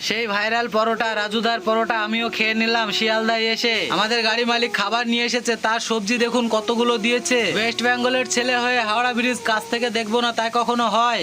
সেই ভাইরাল পরোটা, রাজুদার পরোটা আমিও খেয়ে নিলাম, শিয়ালদায় এসে। আমাদের গাড়ি মালিক খাবার নিয়ে এসেছে, তার সবজি দেখুন কতগুলো দিয়েছে। ওয়েস্ট বেঙ্গলের ছেলে হয়ে হাওড়া ব্রিজ কাছ থেকে দেখব না, তাই কখনো হয়।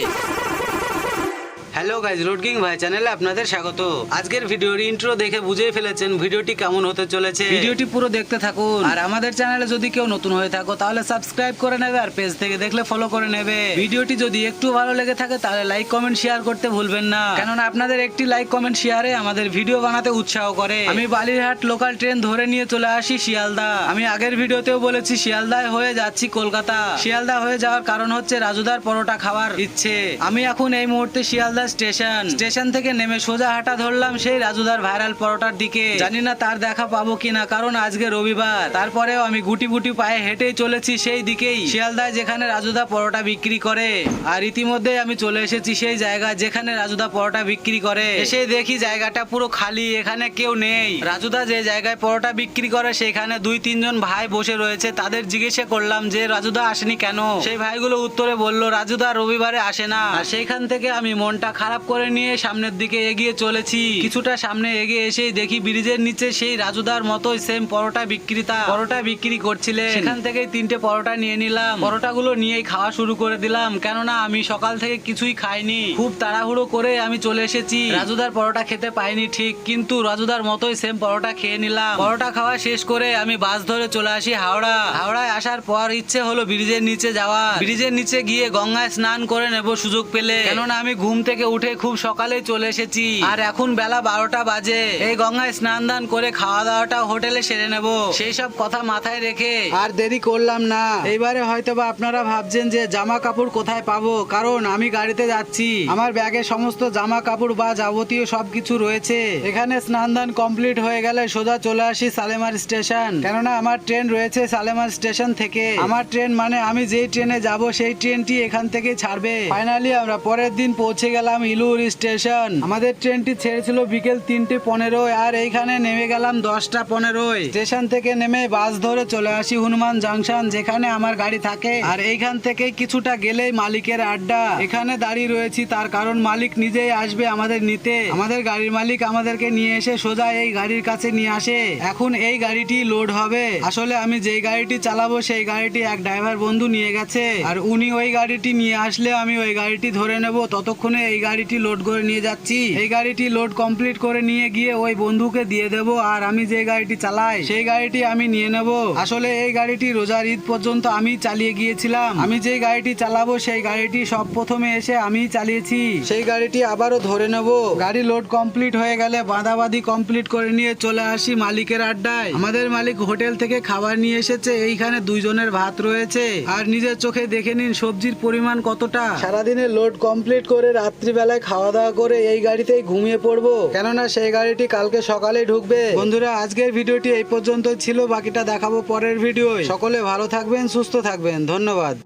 হ্যালো গাইজ রোড কিং ভাই চ্যানেলে আপনাদের স্বাগত। আজকের ভিডিওর ইন্ট্রো দেখে বুঝেই ফেলেছেন ভিডিওটি কেমন হতে চলেছে। ভিডিওটি পুরো দেখতে থাকুন। আর আমাদের চ্যানেলে যদি কেউ নতুন হয়ে থাকো তাহলে সাবস্ক্রাইব করে নেবে আর পেজ থেকে দেখলে ফলো করে নেবে। ভিডিওটি যদি একটু ভালো লেগে থাকে তাহলে লাইক কমেন্ট শেয়ার করতে ভুলবেন না। কেননা আপনাদের একটি লাইক কমেন্ট শেয়ারে আমাদের ভিডিও বানাতে উৎসাহ করে। আমি বালিরহাট লোকাল ট্রেন ধরে নিয়ে চলে আসি শিয়ালদা। আমি আগের ভিডিওতেও বলেছি শিয়ালদায় হয়ে যাচ্ছি কলকাতা। শিয়ালদা হয়ে যাওয়ার কারণ হচ্ছে রাজুদার পরোটা খাওয়ার ইচ্ছে। আমি এখন এই মুহূর্তে শিয়ালদা স্টেশন। স্টেশন থেকে নেমে সোজা হাঁটা ধরলাম সেই রাজুদার ভাইরাল পরোটার দিকে। জানি না তার দেখা পাবো কিনা, কারণ আজকে রবিবার। তারপরেও আমি গুটি গুটি পায়ে হেঁটেই চলেছি সেই দিকেই। শিয়ালদায় যেখানে রাজুদা পরোটা বিক্রি করে, আর ইতিমধ্যে আমি চলে এসেছি সেই জায়গা যেখানে রাজুদা পরোটা বিক্রি করে। এসে দেখি জায়গাটা পুরো খালি, এখানে কেউ নেই। রাজুদা যে জায়গায় পরোটা বিক্রি করে, সেখানে দুই তিনজন ভাই বসে রয়েছে। তাদের জিজ্ঞেসে করলাম যে, রাজুদা, আসেনি কেন? সেই ভাইগুলো উত্তরে বলল, রাজুদা রবিবারে আসে না। সেইখান থেকে আমি মনটা খারাপ করে নিয়ে সামনের দিকে এগিয়ে চলেছি। কিছুটা সামনে এগিয়ে এসেই দেখি ব্রিজের নিচে সেই রাজুদার মতোই সেম পরোটা বিক্রেতা। পরোটা বিক্রি করছিলেন সেখান থেকে তিনটে পরোটা নিয়ে নিলাম। পরোটাগুলো নিয়েই খাওয়া শুরু করে দিলাম। কেননা আমি সকাল থেকে কিছুই খাইনি। খুব তাড়াহুড়ো করে আমি চলে এসেছি। রাজুদার পরোটা খেতে পাইনি ঠিক কিন্তু রাজুদার মতোই সেম পরোটা খেয়ে নিলাম। পরোটা খাওয়া শেষ করে আমি বাস ধরে চলে আসি হাওড়া। হাওড়ায় আসার পর ইচ্ছে হলো ব্রিজের নিচে যাওয়া ব্রিজের নিচে গিয়ে গঙ্গায় স্নান করে নেব সুযোগ পেলে। কেননা আমি ঘুম থেকে উঠে খুব সকালেই চলে এসেছি। আর এখন বেলা বারোটা বাজে। এই গঙ্গায় স্নান দান করে খাওয়া দাওয়াটা হোটেলে সেরে নেব। সেই সব কথা মাথায় রেখে আর দেরি করলাম না। এইবারে হয়তো বা আপনারা ভাবছেন যে জামা কাপড় কোথায় পাবো? কারণ আমি গাড়িতে যাচ্ছি। আমার ব্যাগে সমস্ত জামা কাপড় বা যাবতীয় সবকিছু রয়েছে। এখানে স্নান দান কমপ্লিট হয়ে গেলে সোজা চলে আসি সালেমার স্টেশন। কেননা আমার ট্রেন রয়েছে সালেমার স্টেশন থেকে। আমার ট্রেন মানে আমি যেই ট্রেনে যাব, সেই ট্রেনটি এখান থেকে ছাড়বে। ফাইনালি আমরা পরের দিন পৌঁছে গেলাম ইলুর স্টেশন। আমাদের ট্রেনটি ছেড়েছিল বিকেল তিনটে পনেরোয় আর এইখানে নেমে গেলাম দশটা পনেরোয়। স্টেশন থেকে নেমে বাস ধরে চলে আসি হনুমান জাংশন, যেখানে আমার গাড়ি থাকে। আর এইখান থেকে কিছুটা গেলেই মালিকের আড্ডা। এখানে দাঁড়িয়ে রয়েছি, তার কারণ মালিক নিজেই আসবে আমাদের নিতে। আমাদের গাড়ির মালিক আমাদেরকে নিয়ে এসে সোজা এই গাড়ির কাছে নিয়ে আসে। এখন এই গাড়িটি লোড হবে। আসলে আমি যেই গাড়িটি চালাবো, সেই গাড়িটি এক ড্রাইভার বন্ধু নিয়ে গেছে। আর উনি ওই গাড়িটি নিয়ে আসলে আমি ওই গাড়িটি ধরে নেব। ততক্ষণে এই গাড়িটি লোড করে নিয়ে যাচ্ছি। এই গাড়িটি লোড কমপ্লিট করে নিয়ে গিয়ে ওই বন্ধুকে দিয়ে দেব আর আমি যে গাড়িটি চালাই, সেই গাড়িটি আমি নিয়ে নেব। আসলে এই গাড়িটি রোজার ঈদ পর্যন্ত আমি চালিয়ে গিয়েছিলাম। আমি যে গাড়িটি চালাবো, সেই গাড়িটি সব প্রথমে এসে আমি চালিয়েছি। সেই গাড়িটি আবারও ধরে নেব। গাড়ি লোড কমপ্লিট হয়ে গেলে বাঁধাবাঁধি কমপ্লিট করে নিয়ে চলে আসি মালিকের আড্ডায়। আমাদের মালিক হোটেল থেকে খাবার নিয়ে এসেছে। এইখানে দুইজনের ভাত রয়েছে। আর নিজের চোখে দেখে নিন সবজির পরিমাণ কতটা। সারাদিনে লোড কমপ্লিট করে রাত্রিবেলায় খাওয়া দাওয়া করে এই গাড়িতেই ঘুমিয়ে পড়ব। কেননা সেই গাড়িটি কালকে সকালে ঢুকবে। বন্ধুরা, আজকের ভিডিওটি এই পর্যন্ত ছিল। বাকিটা দেখাবো পরের ভিডিও সকলে ভালো থাকবেন, সুস্থ থাকবেন। ধন্যবাদ।